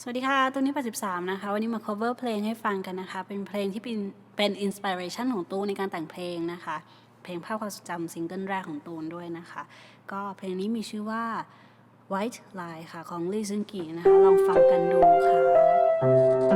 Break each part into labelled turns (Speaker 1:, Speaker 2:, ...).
Speaker 1: สวัสดีค่ะตู้นี้83นะคะ วันนี้มา cover เพลงให้ฟังกันนะคะ เป็นเพลงที่เป็นเป็น inspiration ของตูนในการแต่งเพลงนะคะ เพลงภาพความทรงจำซิงเกิลแรกของตูนด้วยนะคะ ก็เพลงนี้มีชื่อว่า White Lie ค่ะ ของ Lee Seung Gi นะคะ ลองฟังกันดูค่ะ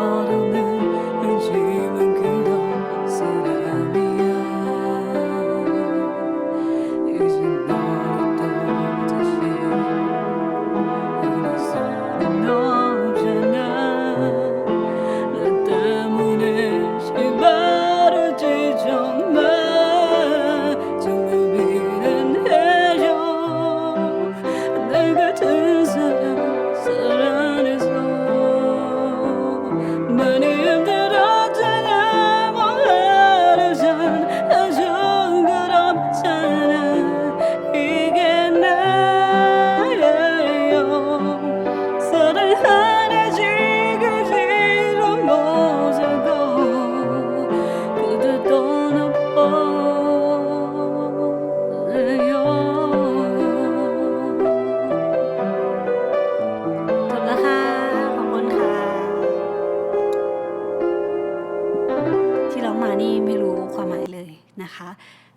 Speaker 1: นะคะ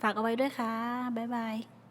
Speaker 1: ฝากเอาไว้ด้วยค่ะ บ๊ายบาย